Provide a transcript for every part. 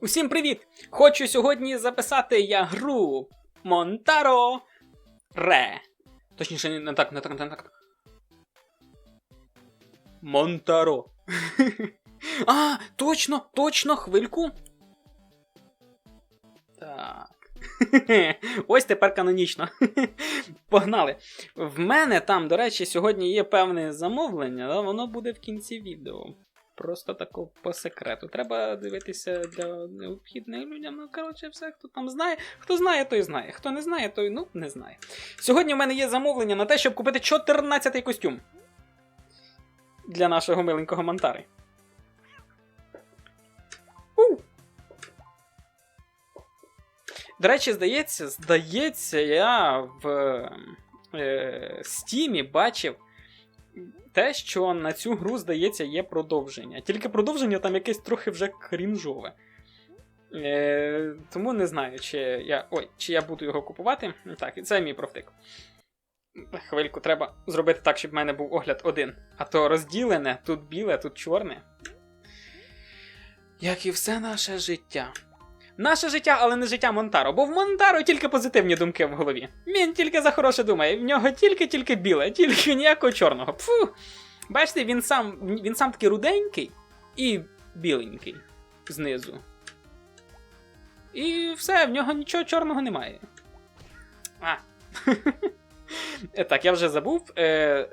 Усім привіт! Хочу сьогодні записати я гру Монтаро Ре. Точніше, не так, не так, не так. Монтаро. а, точно, точно, хвильку. Так. Ось тепер канонічно. Погнали. В мене там, до речі, сьогодні є певне замовлення, але воно буде в кінці відео. Просто тако по секрету. Треба дивитися для необхідних людям. Ну, коротше, все, хто там знає. Хто знає, той знає. Хто не знає, той ну не знає. Сьогодні в мене є замовлення на те, щоб купити 14-й костюм для нашого миленького Монтари. До речі, здається, здається, я в е, Стімі бачив те, що на цю гру, здається, є продовження. Тільки продовження там якесь трохи вже крінжове. Е, Тому не знаю, чи я. Ой, чи я буду його купувати. Так, і це мій профтик. Хвильку, треба зробити так, щоб в мене був огляд один. А то розділене, тут біле, тут чорне. Як і все наше життя. Наше життя, але не життя Монтаро, бо в Монтаро тільки позитивні думки в голові. Він тільки за хороше думає, в нього тільки-тільки біле, тільки ніякого чорного. Пфу. Бачите, він сам він сам такий руденький і біленький знизу. І все, в нього нічого чорного немає. А. Так, я вже забув. Е,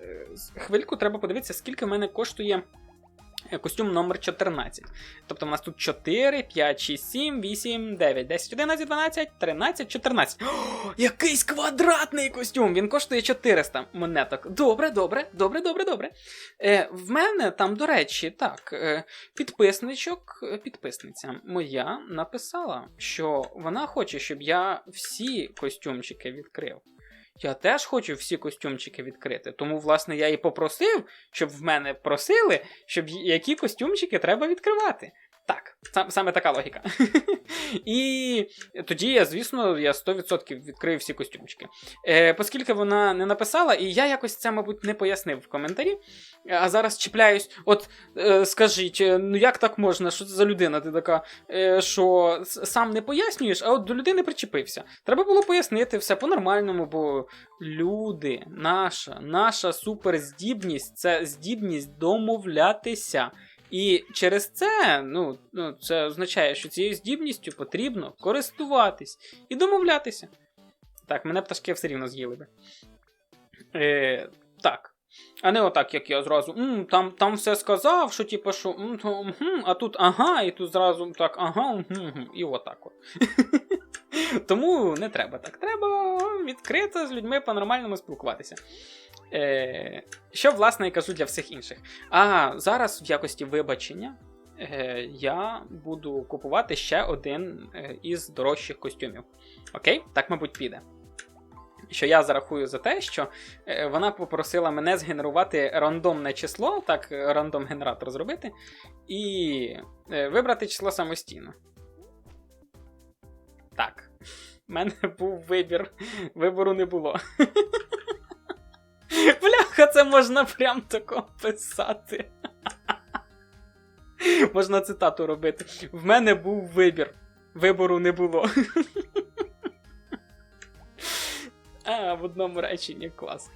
Хвильку треба подивитися, скільки в мене коштує костюм номер 14. Тобто у нас тут 4, 5, 6, 7, 8, 9, 10, 11, 12, 13, 14. О, якийсь квадратний костюм! Він коштує 400 монеток. Добре, добре, добре, добре, добре. Е, В мене там, до речі, так, е, підписничок, е, підписниця моя написала, що вона хоче, щоб я всі костюмчики відкрив. Я теж хочу всі костюмчики відкрити. Тому, власне, я і попросив, щоб в мене просили, щоб які костюмчики треба відкривати. Так, саме така логіка. І тоді я, звісно, я 100% відкрив всі костюмчики. Е, Оскільки вона не написала, і я якось це, мабуть, не пояснив в коментарі. А зараз чіпляюсь, от е, скажіть, е, ну як так можна? Що це за людина? Ти така, е, що сам не пояснюєш, а от до людини причепився. Треба було пояснити все по-нормальному, бо люди, наша, наша суперздібність це здібність домовлятися. І через це, ну, ну, це означає, що цією здібністю потрібно користуватись і домовлятися. Так, мене пташки все рівно з'їли би. Е, Так. А не отак, як я зразу. М, Там там все сказав, що типу, що. М, то, м, а тут ага, і тут зразу так, ага, і отак от. Тому не треба так. Треба відкрито з людьми по-нормальному спілкуватися. Е, Що, власне, і кажу для всіх інших. А зараз, в якості вибачення, е, я буду купувати ще один е, із дорожчих костюмів. Окей? Так, мабуть, піде. Що я зарахую за те, що е, вона попросила мене згенерувати рандомне число, так, рандом генератор зробити, і е, вибрати число самостійно. Так. У мене був вибір. Вибору не було. Бляха, це можна прям тако писати. Можна цитату робити. В мене був вибір. Вибору не було. А, в одному реченні клас.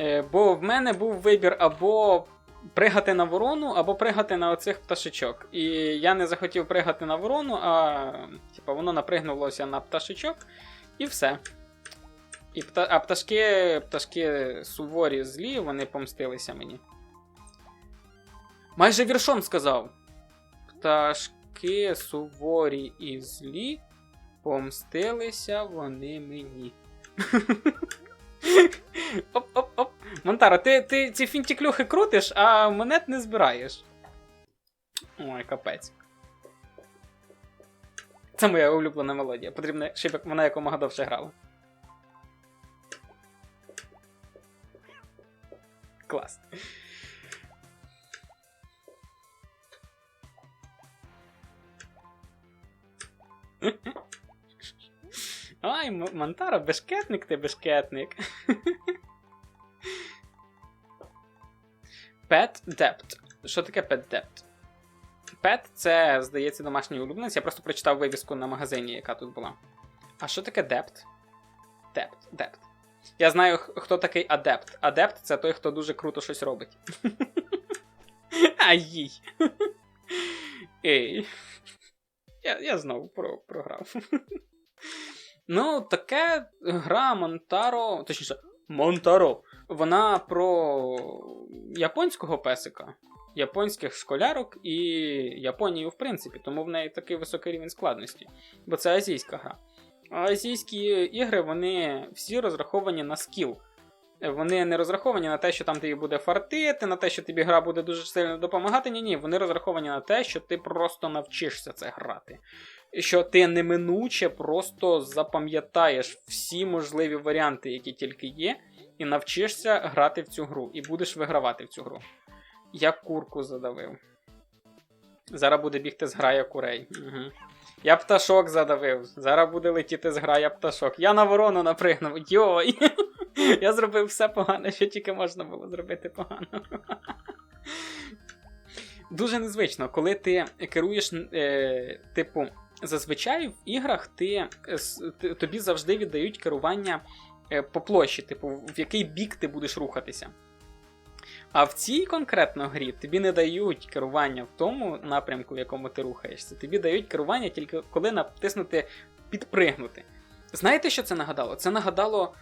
Е, Бо в мене був вибір або пригати на ворону, або пригати на оцих пташечок. І я не захотів пригати на ворону, а типу, воно напригнулося на пташечок, і все. І пта... А пташки пташки суворі злі, вони помстилися мені. Майже віршом сказав. Пташки суворі і злі, помстилися вони мені. Оп-оп-оп. Монтаро, ти ти ці фінтіклюхи крутиш, а монет не збираєш. Ой, капець. Це моя улюблена мелодія. Потрібно, щоб вона якомога довше грала. Клас. Ай, Монтаро, бешкетник ти бешкетник. Pet Dept. Що таке Pet Dept? Pet це, здається, домашній улюбленець. Я просто прочитав вивіску на магазині, яка тут була. А що таке Dept? Dept, Dept. Я знаю, хто такий адепт. Адепт це той, хто дуже круто щось робить. Ай. Ей. Я, я знову про, програв. ну, таке гра Монтаро. Точніше, Монтаро. Вона про японського песика, японських школярок і Японію, в принципі, тому в неї такий високий рівень складності. Бо це азійська гра. Азійські ігри вони всі розраховані на скіл. Вони не розраховані на те, що там тобі буде фартити, на те, що тобі гра буде дуже сильно допомагати. Ні, ні, вони розраховані на те, що ти просто навчишся це грати. Що ти неминуче просто запам'ятаєш всі можливі варіанти, які тільки є, і навчишся грати в цю гру, і будеш вигравати в цю гру. Я курку задавив. Зараз буде бігти зграя курей. Угу. Я пташок задавив. Зараз буде летіти зграя пташок. Я на ворону напригнув. Йой! Я зробив все погане, що тільки можна було зробити погано. Дуже незвично, коли ти керуєш, е, типу, зазвичай в іграх ти, е, тобі завжди віддають керування е, по площі, типу, в який бік ти будеш рухатися. А в цій конкретно грі тобі не дають керування в тому напрямку, в якому ти рухаєшся. Тобі дають керування тільки коли натиснути підпригнути. Знаєте, що це нагадало? Це нагадало.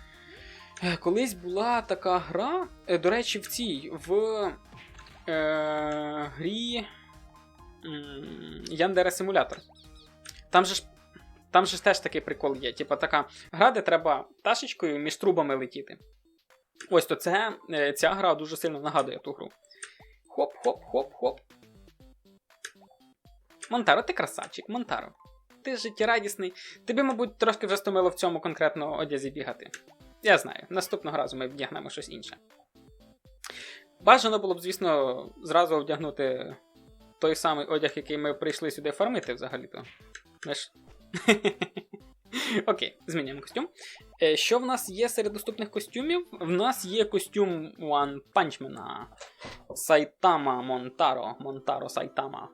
е, Колись була така гра, е, до речі, в цій в е, грі Яндера Симулятор. Там же ж там же ж теж такий прикол є. Типа така гра, де треба пташечкою між трубами летіти. Ось то це, е, ця гра дуже сильно нагадує ту гру. Хоп-хоп-хоп-хоп. Монтаро, ти красавчик, Монтаро. Ти життєрадісний. Тобі, мабуть, трошки вже стомило в цьому конкретно одязі бігати. Я знаю, наступного разу ми вдягнемо щось інше. Бажано було б, звісно, зразу вдягнути той самий одяг, який ми прийшли сюди фармити взагалі-то. Ми ж. Окей, змінюємо костюм. Е, Що в нас є серед доступних костюмів? В нас є костюм One Punch. Сайтама Монтаро. Монтаро Сайтама.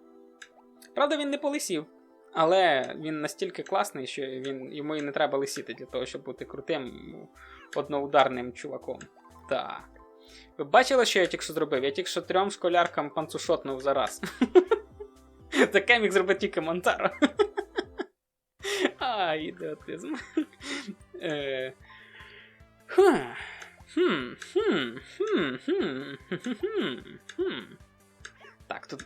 Правда, він не полисів. Але він настільки класний, що він, йому і не треба лисіти для того, щоб бути крутим одноударним чуваком. Так. Ви бачили, що я тільки що зробив? Я тільки що трьом школяркам панцушотнув за раз. Таке міг зробити тільки Монтаро. А, ідіотизм. Е, ха. Хм, хм, хм, хм, хм, хм. Так, тут.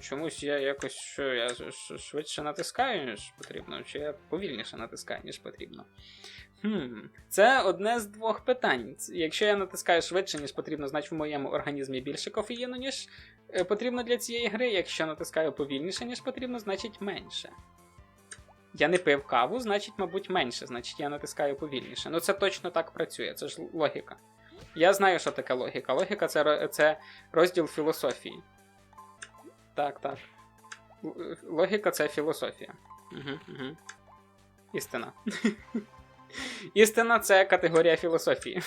Чомусь я якось що я швидше натискаю, ніж потрібно, чи я повільніше натискаю, ніж потрібно. Хм. Це одне з двох питань. Якщо я натискаю швидше, ніж потрібно, значить в моєму організмі більше кофеїну, ніж е, потрібно для цієї гри. Якщо натискаю повільніше, ніж потрібно, значить менше. Я не пив каву, значить, мабуть, менше, значить я натискаю повільніше. Ну це точно так працює, це ж логіка. Я знаю, що таке логіка. Логіка це, це розділ філософії. Так, так. Логіка це філософія. Угу, угу. Істина. Істина це категорія філософії.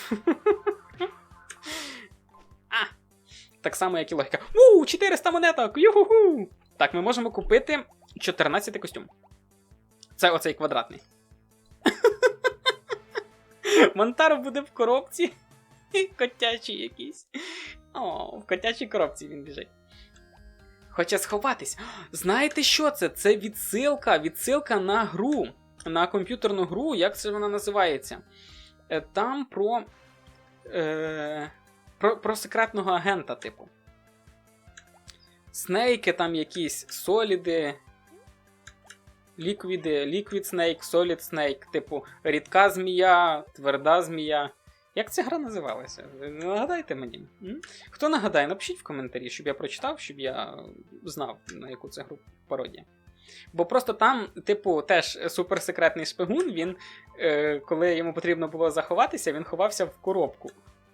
а! Так само, як і логіка. У, 400 монеток! Юху! Так, ми можемо купити 14 костюм. Це оцей квадратний. Монтар буде в коробці. Котячий якийсь. О, в котячій коробці він біжить. Хоче сховатись. Знаєте, що це? Це відсилка, відсилка на гру. На комп'ютерну гру, як це вона називається? Е, Там про. Е, про, про секретного агента, типу. Снейки там якісь, соліди, ліквіди, Liquid Snake, Solid Snake, типу рідка змія, тверда змія. Як ця гра називалася? Не нагадайте мені. Хто нагадає, напишіть в коментарі, щоб я прочитав, щоб я знав, на яку це гру пародія. Бо просто там, типу, теж суперсекретний шпигун, він, е, коли йому потрібно було заховатися, він ховався в коробку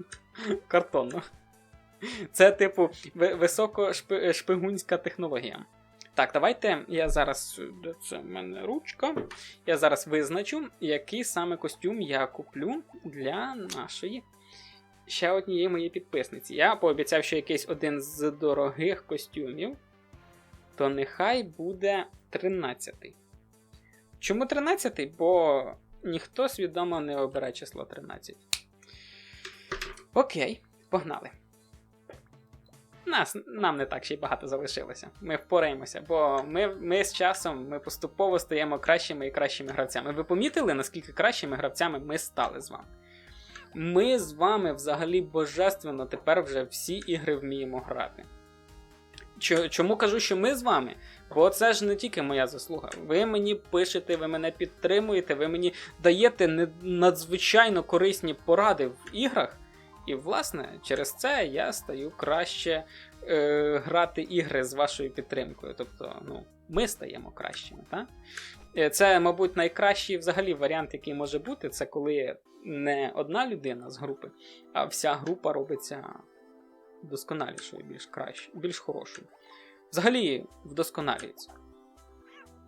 картонну. Це, типу, високошпигунська технологія. Так, давайте я зараз. Це в мене ручка? Я зараз визначу, який саме костюм я куплю для нашої ще однієї моєї підписниці. Я пообіцяв, що якийсь один з дорогих костюмів, то нехай буде 13. Чому 13? Бо ніхто свідомо не обере число 13. Окей, погнали. Нас, нам не так ще й багато залишилося. Ми впораємося, бо ми, ми з часом ми поступово стаємо кращими і кращими гравцями. Ви помітили, наскільки кращими гравцями ми стали з вами? Ми з вами взагалі божественно тепер вже всі ігри вміємо грати. Чому кажу, що ми з вами? Бо це ж не тільки моя заслуга. Ви мені пишете, ви мене підтримуєте, ви мені даєте надзвичайно корисні поради в іграх. І, власне, через це я стаю краще е, грати ігри з вашою підтримкою. Тобто, ну, ми стаємо кращими. так? Е, це, мабуть, найкращий взагалі варіант, який може бути, це коли не одна людина з групи, а вся група робиться досконалішою, більш краще, більш хорошою. Взагалі вдосконалюється.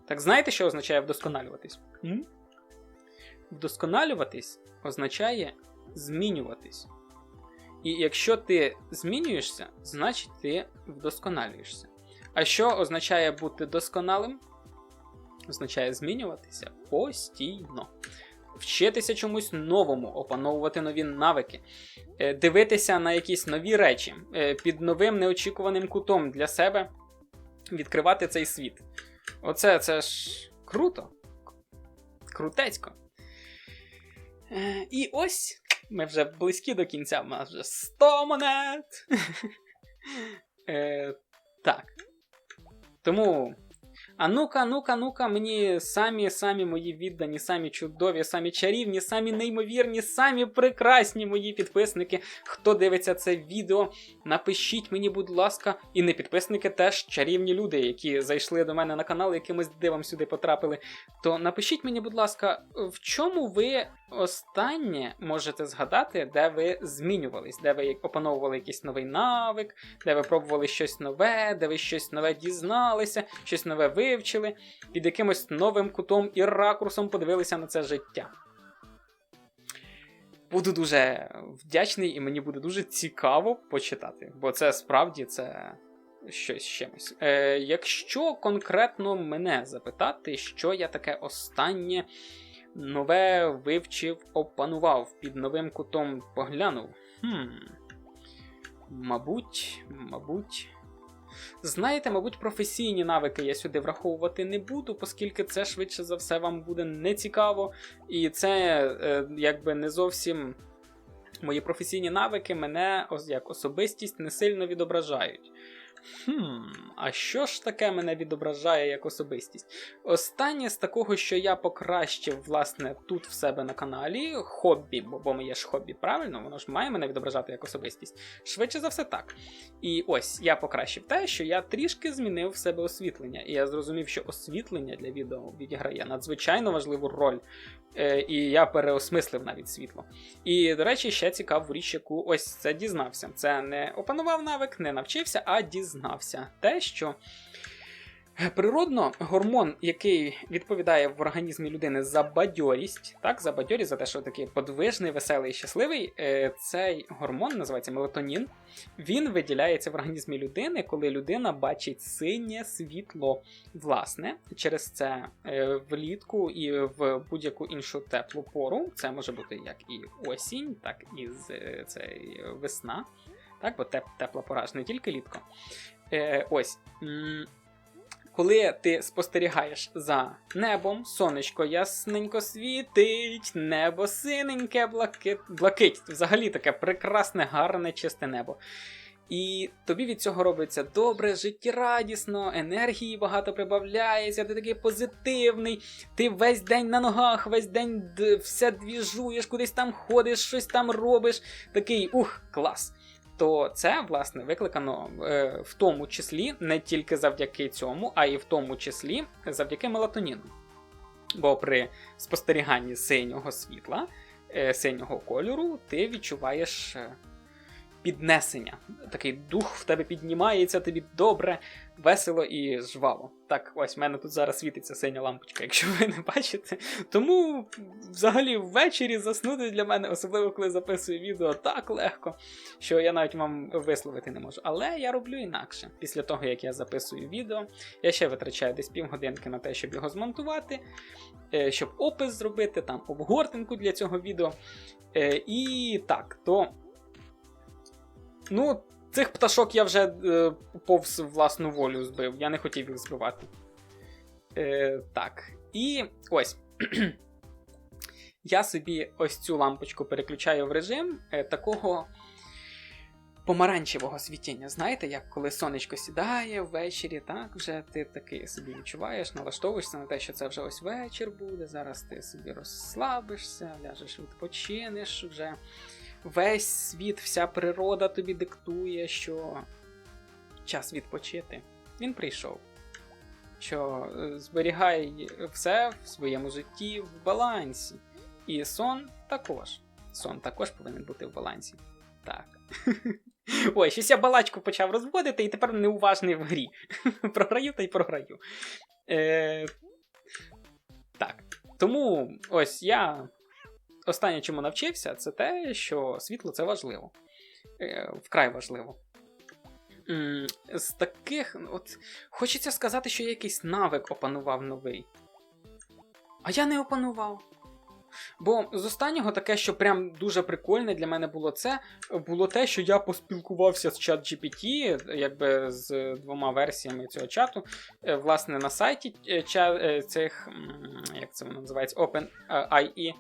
Так знаєте, що означає вдосконалюватись? М? Вдосконалюватись означає змінюватись. І якщо ти змінюєшся, значить ти вдосконалюєшся. А що означає бути досконалим? Означає змінюватися постійно. Вчитися чомусь новому, опановувати нові навики, е, дивитися на якісь нові речі е, під новим неочікуваним кутом для себе, відкривати цей світ. Оце це ж круто. Крутецько. Е, і ось ми вже близькі до кінця, у нас вже 100 монет. Так. Тому а ну-ка, ну-ка, ну-ка, мені самі самі мої віддані, самі чудові, самі чарівні, самі неймовірні, самі прекрасні мої підписники. Хто дивиться це відео, напишіть мені, будь ласка, і не підписники теж чарівні люди, які зайшли до мене на канал, якимось дивом сюди потрапили. То напишіть мені, будь ласка, в чому ви останнє можете згадати, де ви змінювались, де ви опановували якийсь новий навик, де ви пробували щось нове, де ви щось нове дізналися, щось нове вивчили, під якимось новим кутом і ракурсом подивилися на це життя. Буду дуже вдячний і мені буде дуже цікаво почитати, бо це справді це щось чимось. Е, Якщо конкретно мене запитати, що я таке останнє нове вивчив, опанував, під новим кутом поглянув. Хм. Мабуть, мабуть. Знаєте, мабуть, професійні навики я сюди враховувати не буду, оскільки це швидше за все вам буде нецікаво. І це е, якби не зовсім мої професійні навики мене як особистість не сильно відображають. Хм, а що ж таке мене відображає як особистість? Останнє з такого, що я покращив, власне, тут в себе на каналі, хобі, бо, бо моє ж хобі, правильно, воно ж має мене відображати як особистість. Швидше за все так. І ось я покращив те, що я трішки змінив в себе освітлення. І я зрозумів, що освітлення для відео відіграє надзвичайно важливу роль. Е, і я переосмислив навіть світло. І, до речі, ще цікаву річ, яку ось це дізнався. Це не опанував навик, не навчився, а дізнався. Те, що Природно, гормон, який відповідає в організмі людини за бадьорість, так, за бадьорість, за те, що такий подвижний, веселий щасливий, е, цей гормон називається мелатонін. Він виділяється в організмі людини, коли людина бачить синє світло. Власне, через це е, влітку і в будь-яку іншу теплу пору, це може бути як і осінь, так і е, весна. Так, бо тепла пора ж не тільки літко. Ось коли ти спостерігаєш за небом, сонечко ясненько світить, небо синеньке, блакит, блакить. Взагалі таке прекрасне, гарне, чисте небо. І тобі від цього робиться добре, життєрадісно, енергії багато прибавляється, ти такий позитивний, ти весь день на ногах, весь день все двіжуєш, кудись там ходиш, щось там робиш. Такий ух, клас то це власне викликано е, в тому числі не тільки завдяки цьому, а й в тому числі завдяки мелатоніну. Бо при спостеріганні синього світла, е, синього кольору, ти відчуваєш е, піднесення. Такий дух в тебе піднімається, тобі добре, весело і жваво. Так, ось в мене тут зараз світиться синя лампочка, якщо ви не бачите. Тому взагалі ввечері заснути для мене, особливо коли записую відео, так легко, що я навіть вам висловити не можу. Але я роблю інакше. Після того, як я записую відео, я ще витрачаю десь півгодинки на те, щоб його змонтувати, е, щоб опис зробити, там обгортинку для цього відео. Е, І так, то. Ну, цих пташок я вже е, повз власну волю збив, я не хотів їх збивати. Е, Так. І ось. я собі ось цю лампочку переключаю в режим е, такого помаранчевого світіння. Знаєте, як коли сонечко сідає ввечері, так вже ти такий собі відчуваєш, налаштовуєшся на те, що це вже ось вечір буде. Зараз ти собі розслабишся, ляжеш, відпочинеш вже. Весь світ, вся природа тобі диктує, що час відпочити. Він прийшов. Що е, зберігай все в своєму житті в балансі. І сон також. Сон також повинен бути в балансі. Так. Ой, щось я балачку почав розводити і тепер неуважний в грі. програю та й програю. Е, Так. Тому ось я останнє, чому навчився, це те, що світло це важливо. Е, Вкрай важливо. З таких, от, хочеться сказати, що я якийсь навик опанував новий. А я не опанував. Бо з останнього таке, що прям дуже прикольне для мене було це, було те, що я поспілкувався з чат-GPT, якби з двома версіями цього чату. Е, Власне, на сайті е, е, цих, як це воно називається, OpenIE,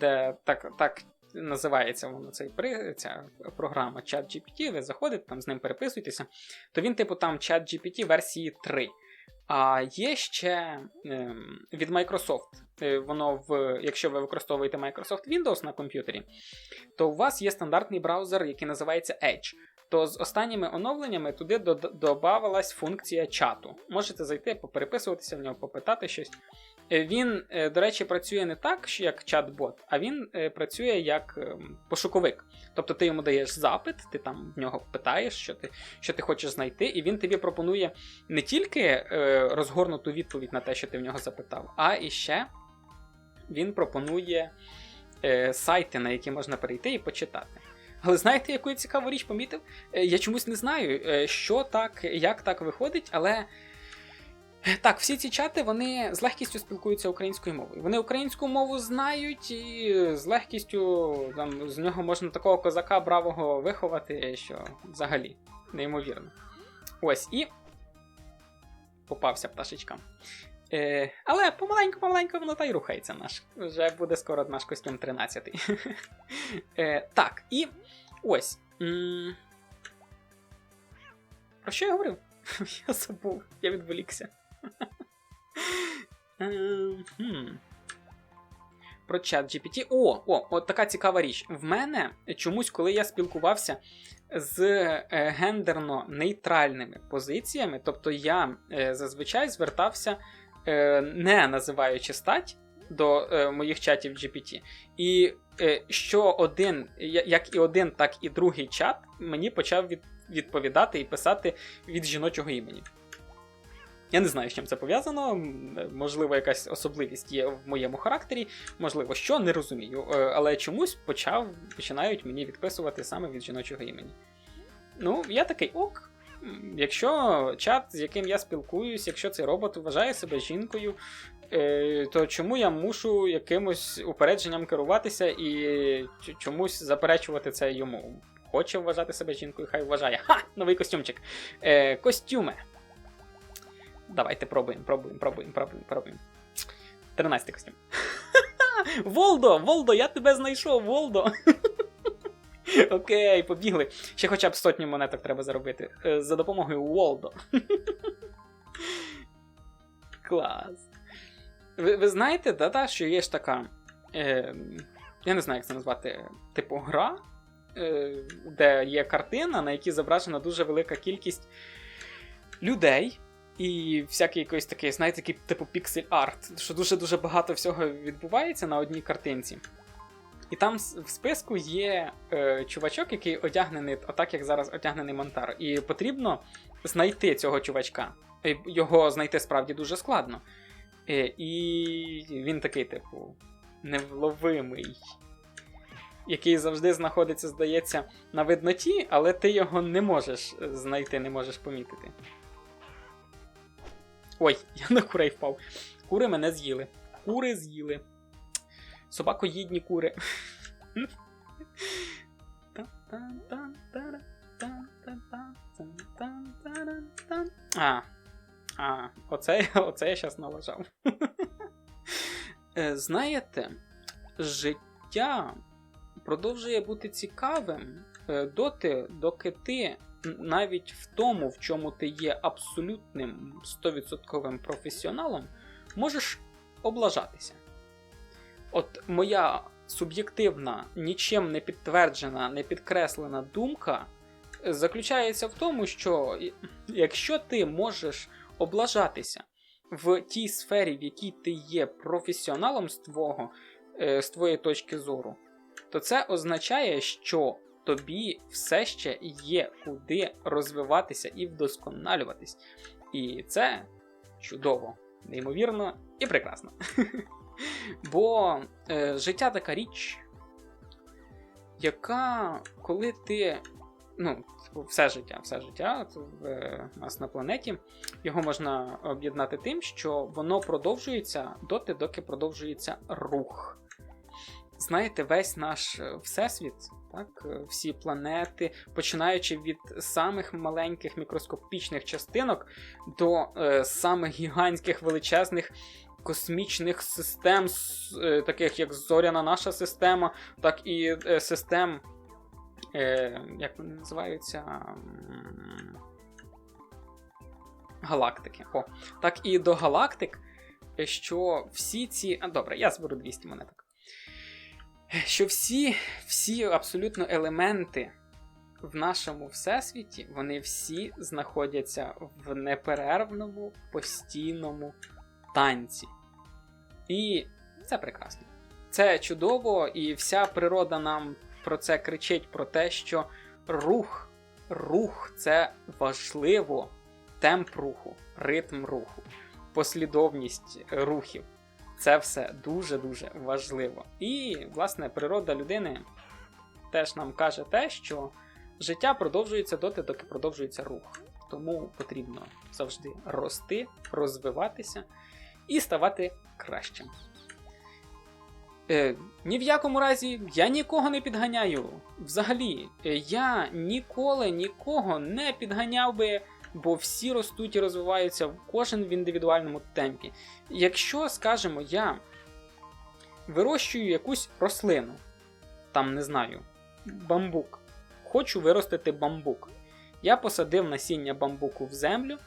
де так, так називається воно цей ця програма ChatGPT, ви заходите, там з ним переписуєтеся, то він, типу, там ChatGPT версії 3. А є ще ем, від Microsoft. Е, Воно в, якщо ви використовуєте Microsoft Windows на комп'ютері, то у вас є стандартний браузер, який називається Edge. То з останніми оновленнями туди додавалась функція чату. Можете зайти, попереписуватися в нього, попитати щось. Е, Він, е, до речі, працює не так, як чат-бот, а він е, працює як ем, пошуковик. Тобто ти йому даєш запит, ти там в нього питаєш, що ти, що ти хочеш знайти, і він тобі пропонує не тільки розгорнуту відповідь на те, що ти в нього запитав, а і ще він пропонує сайти, на які можна перейти і почитати. Але знаєте, яку я цікаву річ помітив? Я чомусь не знаю, що так, як так виходить, але. Так, всі ці чати вони з легкістю спілкуються українською мовою. Вони українську мову знають, і з легкістю там, з нього можна такого козака бравого виховати, що взагалі неймовірно. Ось і попався пташечкам. Е, але помаленьку-помаленьку воно та й рухається наш. Вже буде скоро наш костюм 13. е, так, і ось. Про що я говорив? я забув, я відволікся. Ем. Про чат GPT. О, о, от така цікава річ. В мене чомусь, коли я спілкувався з е, гендерно-нейтральними позиціями, тобто я е, зазвичай звертався, е, не називаючи стать до моїх чатів GPT. І що один, як і один, так і другий чат мені почав від, відповідати і писати від жіночого імені. Я не знаю, з чим це пов'язано. Можливо, якась особливість є в моєму характері, можливо, що не розумію. Е, Але чомусь почав, починають мені відписувати саме від жіночого імені. Ну, я такий ок. Якщо чат, з яким я спілкуюсь, якщо цей робот вважає себе жінкою, е, то чому я мушу якимось упередженням керуватися і чомусь заперечувати це йому? Хоче вважати себе жінкою, хай вважає. Ха! Новий костюмчик. Е, костюми. Давайте пробуємо, пробуємо, пробуємо, пробуємо, пробуємо. 13 костюм. Волдо! Волдо, я тебе знайшов, Волдо! Окей, побігли. Ще хоча б сотню монеток треба заробити. Е, За допомогою Волдо. Клас. Ви, ви знаєте, да, та, що є ж така. Е, я не знаю, як це назвати, типу гра, е, де є картина, на якій зображена дуже велика кількість людей. І всякий якийсь такий, знаєте, такий типу піксель арт, що дуже-дуже багато всього відбувається на одній картинці. І там в списку є е, чувачок, який одягнений, отак як зараз одягнений Монтаро. І потрібно знайти цього чувачка. Його знайти справді дуже складно. Е, і він такий, типу, невловимий. Який завжди знаходиться, здається, на видноті, але ти його не можеш знайти, не можеш помітити. Ой, я на курей впав. Кури мене з'їли. Кури з'їли. Собакоїдні кури. А. А, оце, оце я зараз налажав. Е, Знаєте, життя продовжує бути цікавим е, доти, доки ти навіть в тому, в чому ти є абсолютним 100% професіоналом, можеш облажатися. От моя суб'єктивна, нічим не підтверджена, не підкреслена думка заключається в тому, що якщо ти можеш облажатися в тій сфері, в якій ти є професіоналом з твого, е, з твоєї точки зору, то це означає, що тобі все ще є куди розвиватися і вдосконалюватись. І це чудово, неймовірно і прекрасно. Бо е, життя така річ, яка, коли ти. Ну, типу, все життя, все життя в е, нас на планеті, його можна об'єднати тим, що воно продовжується доти, доки продовжується рух. Знаєте, весь наш е, всесвіт, так, е, всі планети, починаючи від самих маленьких мікроскопічних частинок до е, самих гігантських величезних космічних систем, е, таких як зоряна наша система, так і е, систем, як вони називаються? Галактики. О, так і до галактик, що всі ці. А, добре, я зберу 200 монеток. Що всі, всі абсолютно елементи в нашому всесвіті, вони всі знаходяться в неперервному постійному танці. І це прекрасно. Це чудово, і вся природа нам про це кричить: про те, що рух, рух це важливо, темп руху, ритм руху, послідовність рухів. Це все дуже-дуже важливо. І, власне, природа людини теж нам каже те, що життя продовжується доти, доки продовжується рух. Тому потрібно завжди рости, розвиватися і ставати кращим. Е, ні в якому разі я нікого не підганяю. Взагалі, е, я ніколи нікого не підганяв би, бо всі ростуть і розвиваються кожен в індивідуальному темпі. Якщо, скажімо, я вирощую якусь рослину, там не знаю, бамбук, хочу виростити бамбук. Я посадив насіння бамбуку в землю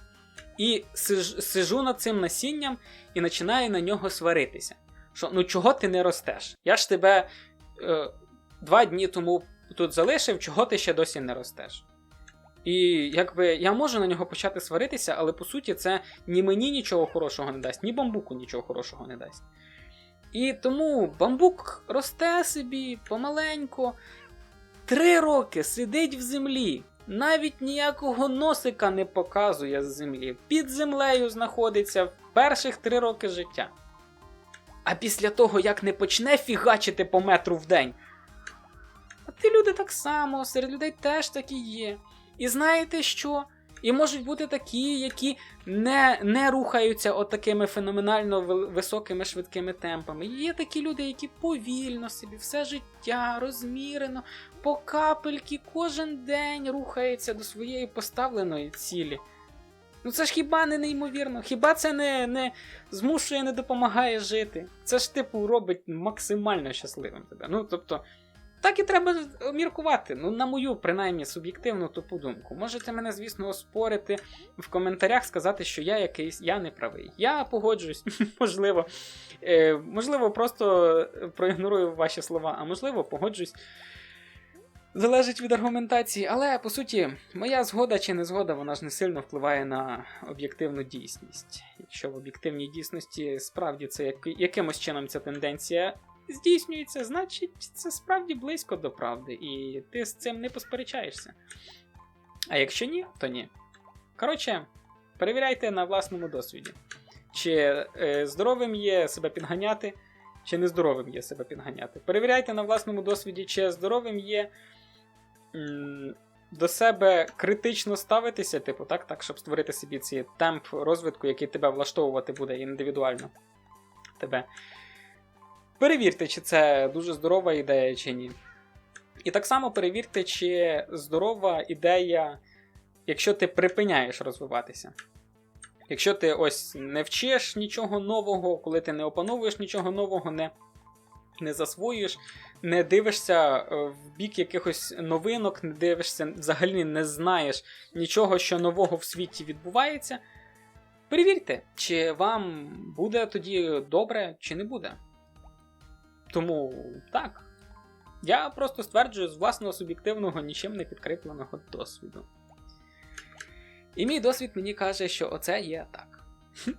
і сижу над цим насінням і починаю на нього сваритися. Що ну чого ти не ростеш? Я ж тебе е, два дні тому тут залишив, чого ти ще досі не ростеш? І якби я можу на нього почати сваритися, але по суті це ні мені нічого хорошого не дасть, ні бамбуку нічого хорошого не дасть. І тому бамбук росте собі помаленько, три роки сидить в землі, навіть ніякого носика не показує з землі, під землею знаходиться в перших три роки життя. А після того, як не почне фігачити по метру в день. А ти люди так само, серед людей теж такі є. І знаєте що? І можуть бути такі, які не, не рухаються отакими феноменально високими швидкими темпами. Є такі люди, які повільно собі все життя розмірено, по капельки кожен день рухаються до своєї поставленої цілі. Ну це ж хіба не неймовірно? Хіба це не, не змушує, не допомагає жити? Це ж, типу, робить максимально щасливим тебе. Ну, тобто, так і треба міркувати. Ну, на мою, принаймні, суб'єктивну тупу думку. Можете мене, звісно, оспорити в коментарях, сказати, що я якийсь, я не правий. Я погоджуюсь, можливо. Е, можливо, просто проігнорую ваші слова, а можливо, погоджуюсь. Залежить від аргументації, але по суті, моя згода чи не згода, вона ж не сильно впливає на об'єктивну дійсність. Якщо в об'єктивній дійсності справді це як, якимось чином ця тенденція здійснюється, значить це справді близько до правди, і ти з цим не посперечаєшся. А якщо ні, то ні. Коротше, перевіряйте на власному досвіді, чи е, здоровим є себе підганяти, чи нездоровим є себе підганяти. Перевіряйте на власному досвіді, чи здоровим є м, до себе критично ставитися, типу, так, так, щоб створити собі цей темп розвитку, який тебе влаштовувати буде індивідуально. Тебе. Перевірте, чи це дуже здорова ідея, чи ні. І так само перевірте, чи здорова ідея, якщо ти припиняєш розвиватися. Якщо ти ось не вчиш нічого нового, коли ти не опановуєш нічого нового, не не засвоюєш, не дивишся е, в бік якихось новинок, не дивишся, взагалі не знаєш нічого, що нового в світі відбувається. Перевірте, чи вам буде тоді добре, чи не буде. Тому так. Я просто стверджую з власного суб'єктивного, нічим не підкріпленого досвіду. І мій досвід мені каже, що оце є так.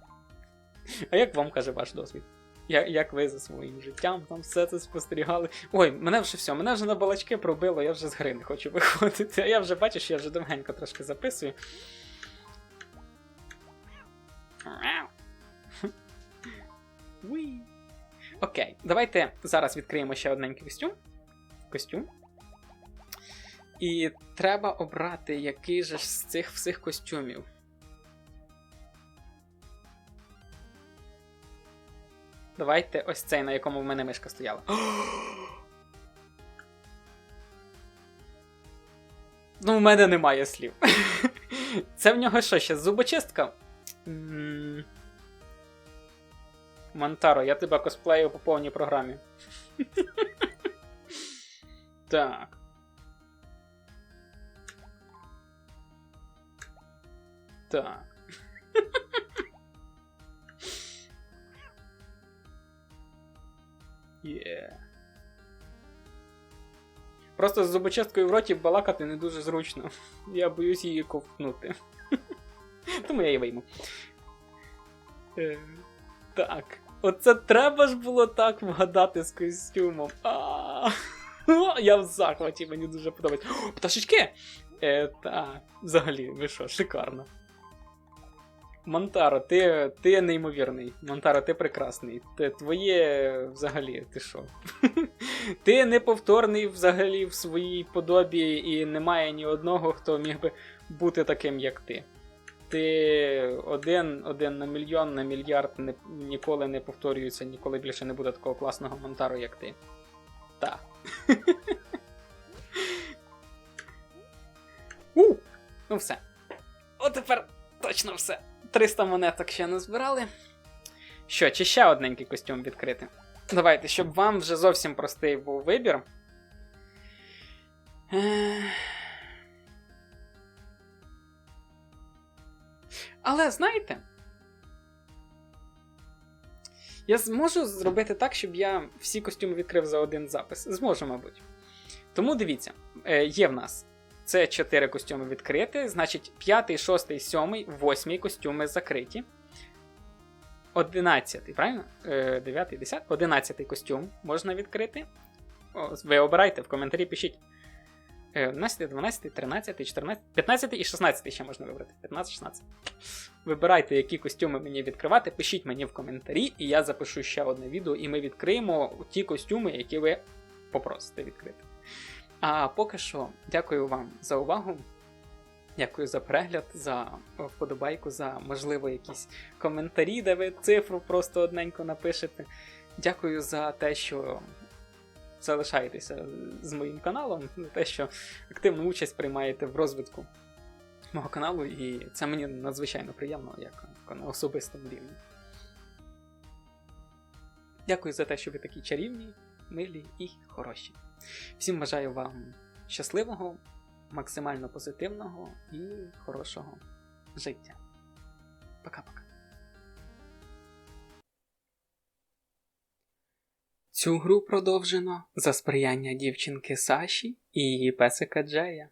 А як вам каже ваш досвід? Я, як ви за своїм життям там все це спостерігали? Ой, мене вже все, мене вже на балачки пробило, я вже з гри не хочу виходити. А я вже бачу, що я вже довгенько трошки записую. Уі. Окей, давайте зараз відкриємо ще одненький костюм. Костюм. І треба обрати, який же з цих всіх костюмів. Давайте ось цей, на якому в мене мишка стояла. Ну, в мене немає слів. Це в нього що ще? Зубочистка? М. Монтаро, я тебе косплею по повній програмі. Так. Так. Є. Просто з зубочисткою в роті балакати не дуже зручно. Я боюсь її ковтнути. Тому я її вийму. Так. Оце треба ж було так вгадати з костюмом. А, Я в захваті, мені дуже подобається. О, пташечки! Е, Так, взагалі, ви що, шикарно. Монтаро, ти ти неймовірний. Монтаро, ти прекрасний. Ти, Твоє взагалі, ти що? ти неповторний взагалі в своїй подобі, і немає ні одного, хто міг би бути таким, як ти. Ти один один на мільйон, на мільярд не, ніколи не повторюється, ніколи більше не буде такого класного монтару, як ти. Та. У! Ну все. От тепер точно все. 300 монеток ще не збирали. Що, чи ще одненький костюм відкрити? Давайте, щоб вам вже зовсім простий був вибір. Але знаєте, я зможу зробити так, щоб я всі костюми відкрив за один запис. Зможу, мабуть. Тому дивіться, е, є в нас це 4 костюми відкриті, значить 5, 6, 7, 8 костюми закриті. 11, правильно? 9, 10, 11 костюм можна відкрити. Ви обирайте в коментарі, пишіть. 11, 12, 13, 14, 15 і 16 ще можна вибрати. 15, 16. Вибирайте, які костюми мені відкривати, пишіть мені в коментарі, і я запишу ще одне відео, і ми відкриємо ті костюми, які ви попросите відкрити. А поки що, дякую вам за увагу. Дякую за перегляд, за вподобайку, за можливо якісь коментарі, де ви цифру просто одненько напишете. Дякую за те, що залишаєтеся з моїм каналом, за те, що активну участь приймаєте в розвитку мого каналу, і це мені надзвичайно приємно, як на особистому рівні. Дякую за те, що ви такі чарівні, милі і хороші. Всім бажаю вам щасливого, максимально позитивного і хорошого життя. Пока-пока. Цю гру продовжено за сприяння дівчинки Саші і її песика Джея.